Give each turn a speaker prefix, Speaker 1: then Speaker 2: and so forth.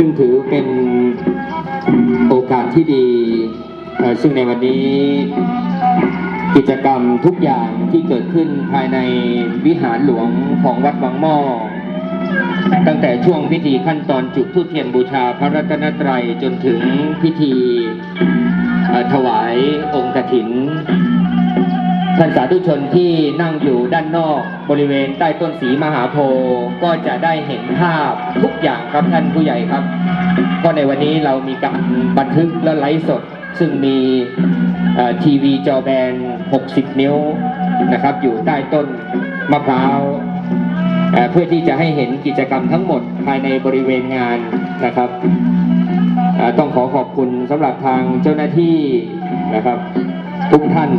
Speaker 1: ซึ่งถือเป็นโอกาสที่ดี ซึ่งในวันนี้กิจกรรมทุกอย่างที่เกิดขึ้นภายในวิหารหลวงของวัดบางหม้อตั้งแต่ช่วงพิธีขั้นตอนจุดธูปเทียนบูชาพระรัตนตรัยจนถึงพิธีถวายองค์กถิน ท่านสาธุชนที่นั่งอยู่ด้านนอกบริเวณใต้ต้นสีมหาโพธิ์ก็จะได้เห็นภาพทุกอย่างครับท่านผู้ใหญ่ครับ ก็ในวันนี้เรามีการบันทึกและไลฟ์สด ซึ่งมีทีวีจอแบน 60 นิ้วนะครับ อยู่ใต้ต้นมะพร้าวเพื่อที่จะให้เห็นกิจกรรมทั้งหมดภายในบริเวณงานนะครับต้องขอขอบคุณสำหรับทางเจ้าหน้าที่นะครับ ทุกท่าน